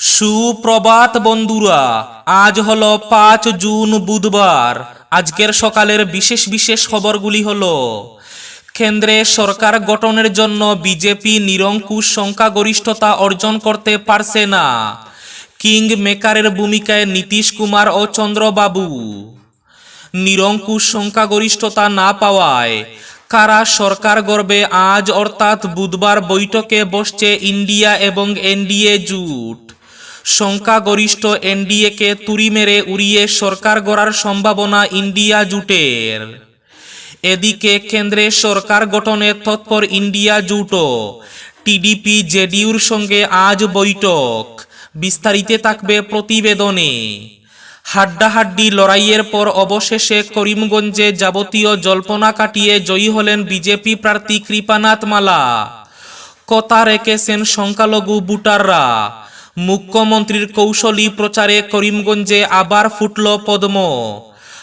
সুপ্রভাত বন্ধুরা, আজ হলো পাঁচ জুন বুধবার। আজকের সকালের বিশেষ বিশেষ খবরগুলি হলো, কেন্দ্রে সরকার গঠনের জন্য বিজেপি নিরঙ্কুশ সংখ্যাগরিষ্ঠতা অর্জন করতে পারছে না। কিং মেকারের ভূমিকায় নীতিশ কুমার ও চন্দ্রবাবু। নিরঙ্কুশ সংখ্যাগরিষ্ঠতা না পাওয়ায় কারা সরকার গর্বে আজ অর্থাৎ বুধবার বৈঠকে বসছে ইন্ডিয়া এবং এনডিএ জোট। সংখ্যাগরিষ্ঠ এনডিএকে তুড়ি মেরে উড়িয়ে সরকার গড়ার সম্ভাবনা ইন্ডিয়া জুটের। এদিকে কেন্দ্রে সরকার গঠনে তৎপর ইন্ডিয়া জোটও টিডিপি জেডিউর সঙ্গে আজ বৈঠক। বিস্তারিতে থাকবে প্রতিবেদনে। হাড্ডাহাড্ডি লড়াইয়ের পর অবশেষে করিমগঞ্জে যাবতীয় জল্পনা কাটিয়ে জয়ী হলেন বিজেপি প্রার্থী কৃপানাথ মালা। কথা রেখেছেন সংখ্যালঘু ভোটাররা। মুখ্যমন্ত্রীর কৌশলী প্রচারে করিমগঞ্জে আবার ফুটল পদ্ম।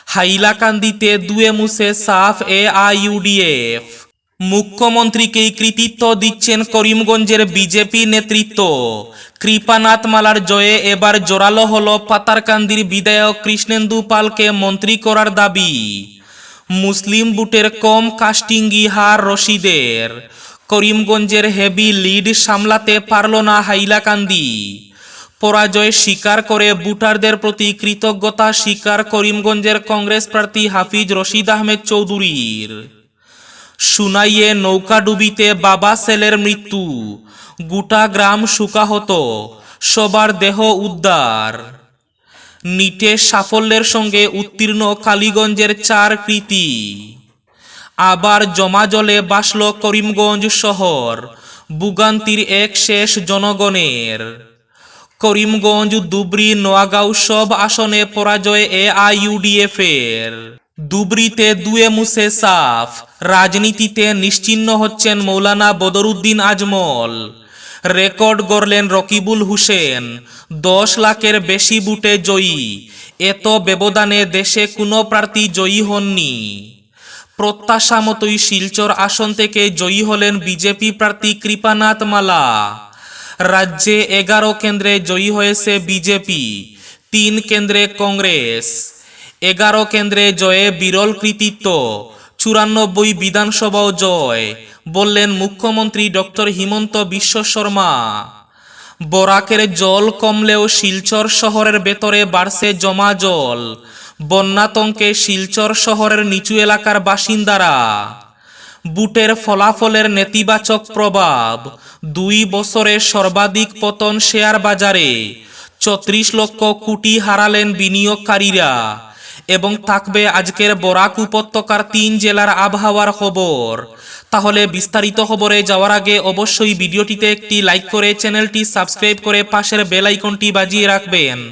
হাইলাকান্দিতে দুয়ে মুছে সাফ এ আইউডিএফ মুখ্যমন্ত্রীকেই কৃতিত্ব দিচ্ছেন করিমগঞ্জের বিজেপি নেতৃত্ব। কৃপানাথ মালার জয়ে এবার জোরালো হল পাতারকান্দির বিধায়ক কৃষ্ণেন্দু পালকে মন্ত্রী করার দাবি। মুসলিম বুটের কম কাস্টিংগি হার রশিদের। করিমগঞ্জের হেভি লিড সামলাতে পারল না হাইলাকান্দি। পরাজয় স্বীকার করে বুটারদের প্রতি কৃতজ্ঞতা স্বীকার করিমগঞ্জের কংগ্রেস প্রার্থী হাফিজ রশিদ আহমেদ চৌধুরীর। সুনাইয়ে নৌকাডুবিতে বাবা সেলের মৃত্যু। গোটা গ্রাম শুকাহত। সবার দেহ উদ্ধার। নিটে সাফল্যের সঙ্গে উত্তীর্ণ কালীগঞ্জের চার কৃতি। আবার জমা জলে বাসল করিমগঞ্জ শহর। বুগান্তির এক শেষ জনগণের। করিমগঞ্জ দুবরি নোয়াগাঁও সব আসনে পরাজয় এ আইউডিএফ এর। দুবরিতে দুয়ে মুসে সাফ, রাজনীতিতে নিশ্চিহ্ন হচ্ছেন মৌলানা বদরুদ্দিন আজমল। রেকর্ড গড়লেন রকিবুল হুসেন, দশ লাখের বেশি বুটে জয়ী, এত ব্যবধানে দেশে কোনো প্রার্থী জয়ী হননি। প্রত্যাশা মতোই শিলচর আসন থেকে জয়ী হলেন বিজেপি প্রার্থী কৃপানাথ মালা। রাজ্যে এগারো কেন্দ্রে জয়ী হয়েছে বিজেপি, তিন কেন্দ্রে কংগ্রেস, এগারো কেন্দ্রে জয়ে বিরল কৃতিত্ব, চুরানব্বই বিধানসভাও জয়, বললেন মুখ্যমন্ত্রী ডক্টর হিমন্ত বিশ্ব শর্মা। বরাকের জল কমলেও শিলচর শহরের ভেতরে বাড়ছে জমা জল, বন্যাতঙ্কে শিলচর শহরের নিচু এলাকার বাসিন্দারা। বুটের ফলাফলের নেতিবাচক প্রভাব। দুই বছরে সর্বাধিক পতন শেয়ার বাজারে। চত্রিশ লক্ষ কোটি হারালেন বিনিয়োগকারীরা। এবং থাকবে আজকের বরাক উপত্যকার তিন জেলার আবহাওয়ার খবর। তাহলে বিস্তারিত খবরে যাওয়ার আগে অবশ্যই ভিডিওটিতে একটি লাইক করে চ্যানেলটি সাবস্ক্রাইব করে পাশের বেল আইকনটি বাজিয়ে রাখবেন।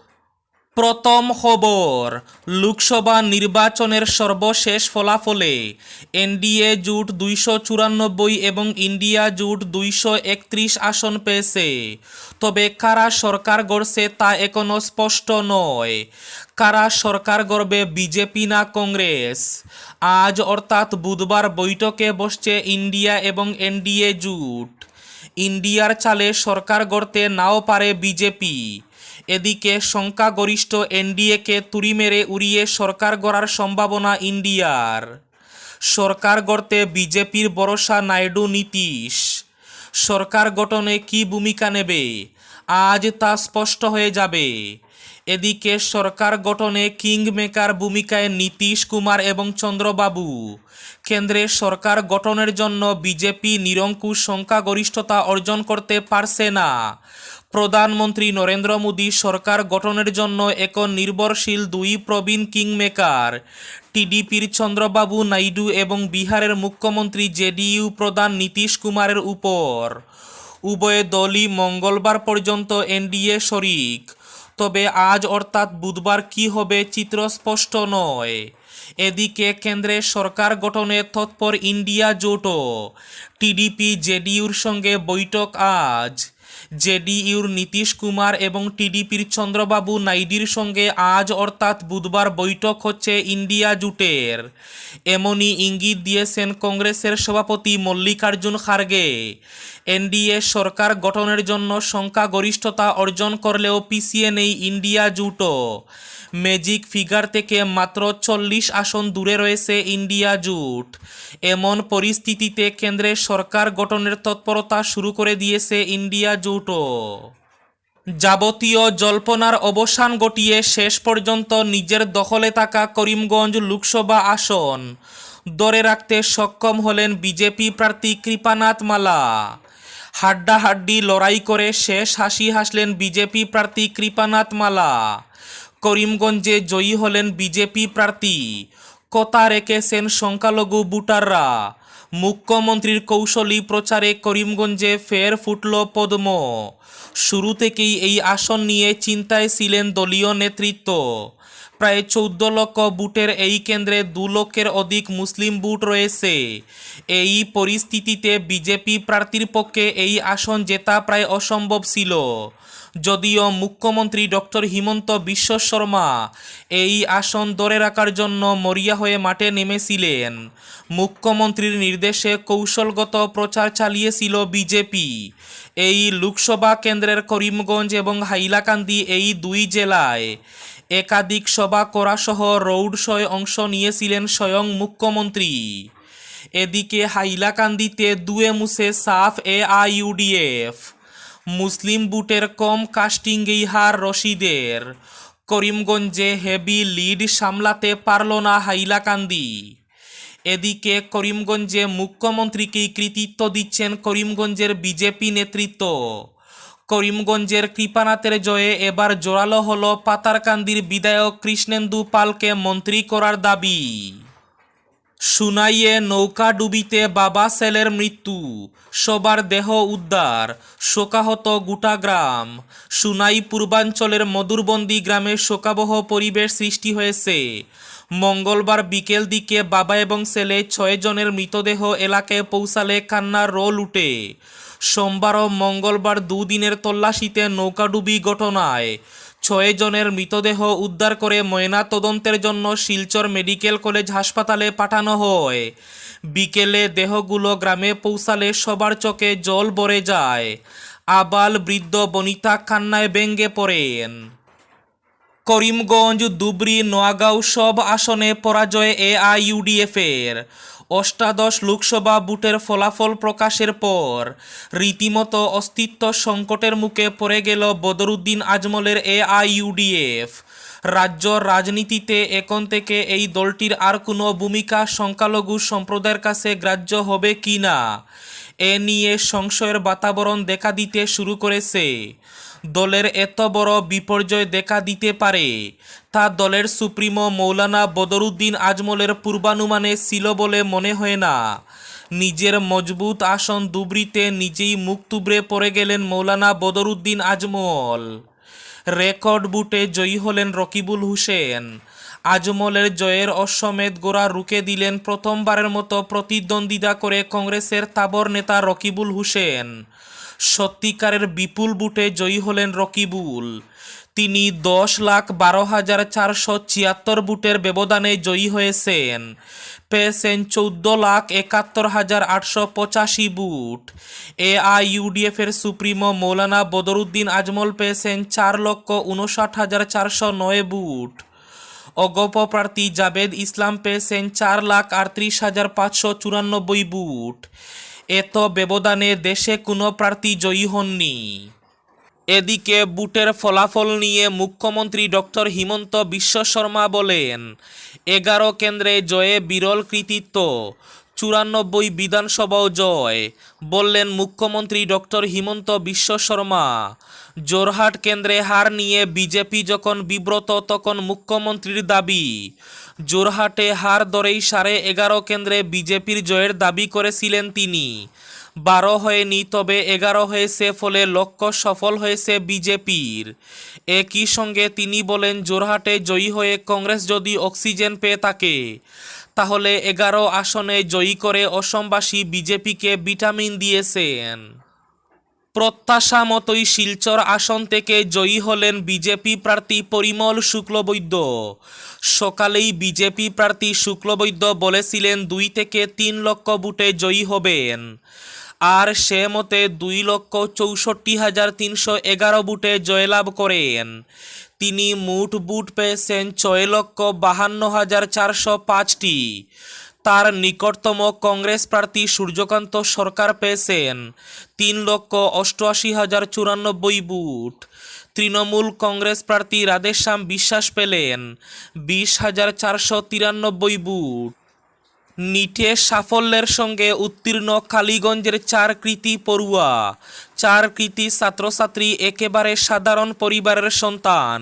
প্রথম খবর, লোকসভা নির্বাচনের সর্বশেষ ফলাফলে এনডিএ জোট দুইশো চুরানব্বই এবং ইন্ডিয়া জোট দুইশো একত্রিশ আসন পেয়েছে। তবে কারা সরকার গড়ছে তা এখনও স্পষ্ট নয়। কারা সরকার গড়বে বিজেপি না কংগ্রেস? আজ অর্থাৎ বুধবার বৈঠকে বসছে ইন্ডিয়া এবং এনডিএ জোট। ইন্ডিয়ার চালে সরকার গড়তে নাও পারে বিজেপি। এদিকে সংখ্যাগরিষ্ঠ এনডিএকে তুড়ি মেরে উড়িয়ে সরকার গড়ার সম্ভাবনা ইন্ডিয়ার। সরকার গড়তে বিজেপির ভরসা নাইডু নীতিশ। সরকার গঠনে কি ভূমিকা নেবে? আজ তা স্পষ্ট হয়ে যাবে। এদিকে সরকার গঠনে কিং মেকার ভূমিকায় নীতিশ কুমার এবং চন্দ্রবাবু। কেন্দ্রে সরকার গঠনের জন্য বিজেপি নিরঙ্কুশ সংখ্যাগরিষ্ঠতা অর্জন করতে পারছে না। প্রধানমন্ত্রী নরেন্দ্র মোদী সরকার গঠনের জন্য এক নির্ভরশীল দুই প্রবীণ কিংমেকার। টিডিপির চন্দ্রবাবু নাইডু এবং বিহারের মুখ্যমন্ত্রী জেডিইউ প্রধান নীতিশ কুমারের উপর। উভয় দলই মঙ্গলবার পর্যন্ত এনডিএ শরিক। তবে আজ অর্থাৎ বুধবার কি হবে চিত্র স্পষ্ট নয়। এদিকে কেন্দ্রে সরকার গঠনে তৎপর ইন্ডিয়া জোটও। টিডিপি জেডিইউর সঙ্গে বৈঠক আজ। জেডিইউর নীতিশ কুমার এবং টিডিপির চন্দ্রবাবু নাইডির সঙ্গে আজ অর্থাৎ বুধবার বৈঠক হচ্ছে ইন্ডিয়া জুটের। এমনই ইঙ্গিত দিয়েছেন কংগ্রেসের সভাপতি মল্লিকার্জুন খার্গে। এনডিএ সরকার গঠনের জন্য সংখ্যাগরিষ্ঠতা অর্জন করলেও পিছিয়ে নেই ইন্ডিয়া জুটও ম্যাজিক ফিগার থেকে মাত্র চল্লিশ আসন দূরে রয়েছে ইন্ডিয়া জুট। এমন পরিস্থিতিতে কেন্দ্রের সরকার গঠনের তৎপরতা শুরু করে দিয়েছে ইন্ডিয়া জুটও যাবতীয় জল্পনার অবসান ঘটিয়ে শেষ পর্যন্ত নিজের দখলে থাকা করিমগঞ্জ লোকসভা আসন। ধরে রাখতে সক্ষম হলেন বিজেপি প্রার্থী কৃপানাথ মালা। হাড্ডাহাড্ডি লড়াই করে শেষ হাসি হাসলেন বিজেপি প্রার্থী কৃপানাথ মালা। করিমগঞ্জে জয়ী হলেন বিজেপি প্রার্থী কথা রেখেছেন সংখ্যালঘু ভোটাররা। মুখ্যমন্ত্রীর কৌশলী প্রচারে করিমগঞ্জে ফের ফুটল পদ্ম। শুরু থেকেই এই আসন নিয়ে চিন্তায় ছিলেন দলীয় নেতৃত্ব। প্রায় চৌদ্দ লক্ষ বুটের এই কেন্দ্রে দু লক্ষের অধিক মুসলিম বুট রয়েছে। এই পরিস্থিতিতে বিজেপি প্রার্থীর পক্ষে এই আসন জেতা প্রায় অসম্ভব ছিল। যদিও মুখ্যমন্ত্রী ডক্টর হিমন্ত বিশ্ব শর্মা এই আসন ধরে রাখার জন্য মরিয়া হয়ে মাঠে নেমেছিলেন। মুখ্যমন্ত্রীর নির্দেশে কৌশলগত প্রচার চালিয়েছিল বিজেপি। এই লোকসভা কেন্দ্রের করিমগঞ্জ এবং হাইলাকান্দি এই দুই জেলায় একাধিক সভা করাসহ রোড শোয় অংশ নিয়েছিলেন স্বয়ং মুখ্যমন্ত্রী। এদিকে হাইলাকান্দিতে দুয়ে মুছে সাফ এ আইউডিএফ মুসলিম বুটের কম কাস্টিংয়েই হার রশিদের। করিমগঞ্জে হেভি লিড সামলাতে পারল না হাইলাকান্দি। এদিকে করিমগঞ্জে মুখ্যমন্ত্রীকেই কৃতিত্ব দিচ্ছেন করিমগঞ্জের বিজেপি নেতৃত্ব। করিমগঞ্জের কৃপানাথের জয়ে এবার জোরালো হল পাতারকান্দির বিধায়ক কৃষ্ণেন্দু পালকে মন্ত্রী করার দাবি। সুনাইয়ে নৌকা ডুবিতে বাবা সেলের মৃত্যু সবার দেহ উদ্ধার, শোকাহত গোটা গ্রাম। সুনাই পূর্বাঞ্চলের মধুরবন্দি গ্রামে শোকাবহ পরিবেশ সৃষ্টি হয়েছে। মঙ্গলবার বিকেল দিকে বাবা এবং ছেলে ছয় জনের মৃতদেহ এলাকায় পৌঁছালে কান্নার রোল উঠে। সোমবার ও মঙ্গলবার দুদিনের তল্লাশিতে নৌকাডুবি ঘটনায় ছয় জনের মৃতদেহ উদ্ধার করে ময়না তদন্তের জন্য শিলচর মেডিকেল কলেজ হাসপাতালে পাঠানো হয়। বিকেলে দেহগুলো গ্রামে পৌঁছালে সবার চোখে জল ভরে যায়। আবাল বৃদ্ধ বনিতা কান্নায় ব্যঙ্গে পড়েন। করিমগঞ্জ, দুবরি, নোয়াগাঁও সব আসনে পরাজয় এআইইউডিএফ এর অষ্টাদশ লোকসভা বুটের ফলাফল প্রকাশের পর রীতিমতো অস্তিত্ব সংকটের মুখে পড়ে গেল বদরুদ্দিন আজমলের এআইইউডিএফ। রাজ্য রাজনীতিতে এখন থেকে এই দলটির আর কোনো ভূমিকা সংখ্যালঘু সম্প্রদায়ের কাছে গ্রাহ্য হবে কি না? এ নিয়ে সংশয়ের বাতাবরণ দেখা দিতে শুরু করেছে। দলের এত বড় বিপর্যয় দেখা দিতে পারে। তা দলের সুপ্রিমো মৌলানা বদরুদ্দিন আজমলের পূর্বানুমানে ছিল বলে মনে হয় না। নিজের মজবুত আসন দুবরিতে নিজেই মুখ তুবড়ে পড়ে গেলেন মৌলানা বদরুদ্দিন আজমল। রেকর্ড বুটে জয়ী হলেন রকিবুল হুসেন। আজমলের জয়ের অশ্বমেধ গোড়া রুকে দিলেন প্রথমবারের মতো প্রতিদ্বন্দ্বিতা করে কংগ্রেসের তাবর নেতা রকিবুল হুসেন। সত্যিকারের বিপুল বুটে জয়ী হলেন রকিবুল। তিনি দশ লাখ বারো হাজার চারশো ছিয়াত্তর বুটের ব্যবধানে জয়ী হয়েছেন। পেয়েছেন চৌদ্দ লাখ একাত্তর হাজার আটশো পঁচাশি বুট এ আইইউডিএফ এর সুপ্রিমো মৌলানা বদরুদ্দিন আজমল পেয়েছেন চার লক্ষ উনষাট হাজার চারশো নয় বুট অগপ প্রার্থী জাবেদ ইসলাম পেয়েছেন চার লাখ আটত্রিশ হাজার পাঁচশো চুরানব্বই বুট এত ব্যবধানে দেশে কোনো প্রার্থী জয়ী হননি। এদিকে বুটের ফলাফল নিয়ে মুখ্যমন্ত্রী ডক্টর হিমন্ত বিশ্ব শর্মা বলেন, এগারো কেন্দ্রে জয়ে বিরল কৃতিত্ব। চুরানব্বই বিধানসভাও জয়, বললেন মুখ্যমন্ত্রী ডক্টর হিমন্ত বিশ্ব শর্মা। জোরহাট কেন্দ্রে হার নিয়ে বিজেপি যখন বিব্রত, তখন মুখ্যমন্ত্রীর দাবি। জোরহাটে হার দরেই সাড়ে এগারো কেন্দ্রে বিজেপির জয়ের দাবি করেছিলেন তিনি। বারো হয়নি, তবে এগারো হয়েছে ফলে লক্ষ্য সফল হয়েছে বিজেপির। একই সঙ্গে তিনি বলেন, জোরহাটে জয়ী হয়ে কংগ্রেস যদি অক্সিজেন পেয়ে থাকে। তাহলে এগারো আসনে জয়ী করে অসমবাসী বিজেপিকে ভিটামিন দিয়েছেন। প্রত্যাশা মতোই শিলচর আসন থেকে জয়ী হলেন বিজেপি প্রার্থী পরিমল শুক্লবৈদ্য। সকালেই বিজেপি প্রার্থী শুক্লবৈদ্য বলেছিলেন, দুই থেকে তিন লক্ষ বুটে জয়ী হবেন। আর সে মতে দুই লক্ষ চৌষট্টি হাজার তিনশো এগারো বুটে জয়লাভ করেন। তিনি মুঠ বুট পেয়েছেন ছয় লক্ষ বাহান্ন হাজার চারশো পাঁচটি। তার নিকটতম কংগ্রেস প্রার্থী সূর্যকান্ত সরকার পেয়েছেন তিন লক্ষ অষ্টআশি হাজার চুরানব্বই বুট। তৃণমূল কংগ্রেস প্রার্থী রাধেশ্যাম বিশ্বাস পেলেন বিশ হাজার চারশো তিরানব্বই বুট। নিটে সাফল্যের সঙ্গে উত্তীর্ণ কালীগঞ্জের চার কৃতি পড়ুয়া চার কৃতি ছাত্রছাত্রী একেবারে সাধারণ পরিবারের সন্তান।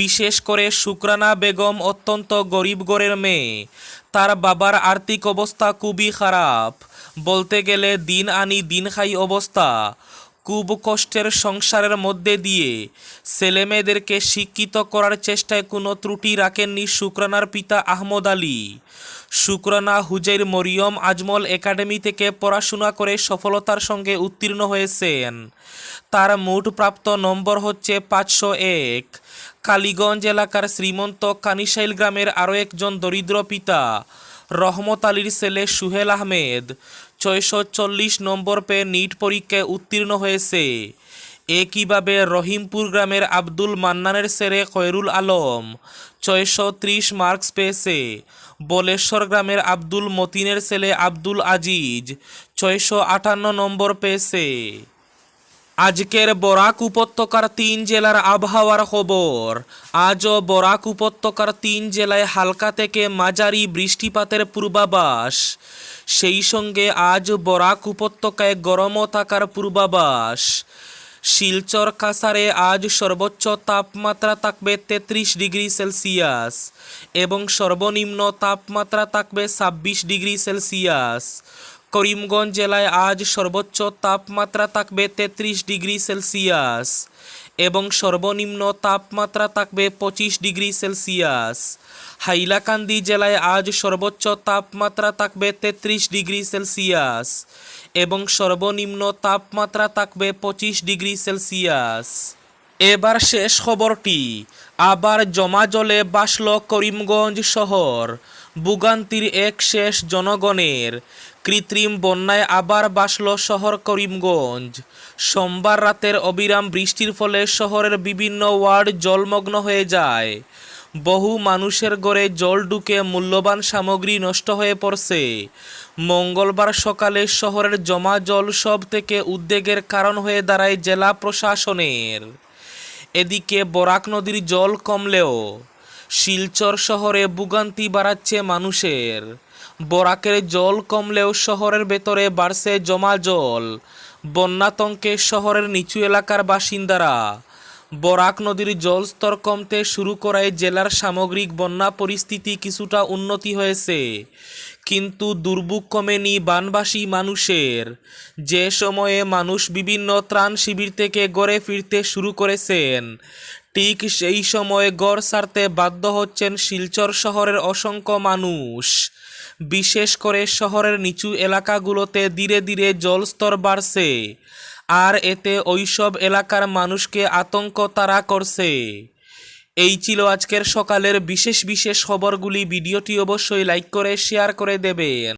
বিশেষ করে শুক্রানা বেগম অত্যন্ত গরিব গড়ের মেয়ে। তার বাবার আর্থিক অবস্থা খুবই খারাপ। বলতে গেলে দিন আনি দিন খাই অবস্থা। খুব কষ্টের সংসারের মধ্যে দিয়ে ছেলেমেয়েদেরকে শিক্ষিত করার চেষ্টায় কোনো ত্রুটি রাখেননি শুক্রানার পিতা আহমদ আলী। শুক্রানা হুজের মরিয়ম আজমল একাডেমি থেকে পড়াশোনা করে সফলতার সঙ্গে উত্তীর্ণ হয়েছেন। তার মোট প্রাপ্ত নম্বর হচ্ছে পাঁচশো এক। কালীগঞ্জ এলাকার শ্রীমন্ত কানিশাইল গ্রামের আরও একজন দরিদ্র পিতা, রহমত আলীর ছেলে সুহেল আহমেদ, ছয়শো চল্লিশ নম্বর পেয়ে নিট পরীক্ষায় উত্তীর্ণ হয়েছে। একইভাবে রহিমপুর গ্রামের আব্দুল মান্নানের ছেলে খয়রুল আলম ছয়শো ত্রিশ মার্কস পেয়েছে? বলেশ্বর গ্রামের আব্দুল মতিনের ছেলে আব্দুল আজিজ ছয়শো আটান্ন নম্বর পেয়েছে। আজকের বরাক উপত্যকার তিন জেলার আবহাওয়ার খবর। আজও বরাক উপত্যকার তিন জেলায় হালকা থেকে মাঝারি বৃষ্টিপাতের পূর্বাভাস। সেই সঙ্গে আজ বরাক উপত্যকায় গরমও থাকার পূর্বাভাস। শিলচর কাসারে আজ সর্বোচ্চ তাপমাত্রা থাকবে তেত্রিশ ডিগ্রি সেলসিয়াস এবং সর্বনিম্ন তাপমাত্রা থাকবে ছাব্বিশ ডিগ্রি সেলসিয়াস। করিমগঞ্জ জেলায় আজ সর্বোচ্চ তাপমাত্রা থাকবে তেত্রিশ ডিগ্রি সেলসিয়াস। এবং সর্বনিম্ন তাপমাত্রা থাকবে পঁচিশ ডিগ্রি সেলসিয়াস। হাইলাকান্দি জেলায় আজ সর্বোচ্চ তাপমাত্রা থাকবে তেত্রিশ ডিগ্রি সেলসিয়াস এবং সর্বনিম্ন তাপমাত্রা থাকবে পঁচিশ ডিগ্রি সেলসিয়াস। এবার শেষ খবরটি। আবার জমা জলে বাসল করিমগঞ্জ শহর। ভোগান্তির এক শেষ জনগণের কৃত্রিম বন্যায় আবার বাসল শহর করিমগঞ্জ। সোমবার রাতের অবিরাম বৃষ্টির ফলে শহরের বিভিন্ন ওয়ার্ড জলমগ্ন হয়ে যায়। বহু মানুষের গড়ে জল ঢুকে মূল্যবান সামগ্রী নষ্ট হয়ে পড়ছে। মঙ্গলবার সকালে শহরের জমা জল সব থেকে উদ্বেগের কারণ হয়ে দাঁড়ায় জেলা প্রশাসনের। এদিকে বরাক নদীর জল কমলেও শিলচর শহরে ভোগান্তি বাড়াচ্ছে মানুষের। বরাকের জল কমলেও শহরের ভেতরে বাড়ছে জমা জল। বন্যাতঙ্কে শহরের নিচু এলাকার বাসিন্দারা, বরাক নদীর জলস্তর কমতে শুরু করায় জেলার সামগ্রিক বন্যা পরিস্থিতি কিছুটা উন্নতি হয়েছে। কিন্তু দুর্ভোগ কমেনি বানবাসী মানুষের। যে সময়ে মানুষ বিভিন্ন ত্রাণ শিবির থেকে গড়ে ফিরতে শুরু করেছেন, ঠিক সেই সময়ে গড় সারতে বাধ্য হচ্ছেন শিলচর শহরের অসংখ্য মানুষ। বিশেষ করে শহরের নিচু এলাকাগুলোতে ধীরে ধীরে জলস্তর বাড়ছে। আর এতে ওইসব এলাকার মানুষকে আতঙ্ক তারা করছে। এই ছিল আজকের সকালের বিশেষ বিশেষ খবরগুলি। ভিডিওটি অবশ্যই লাইক করে, শেয়ার করে দেবেন।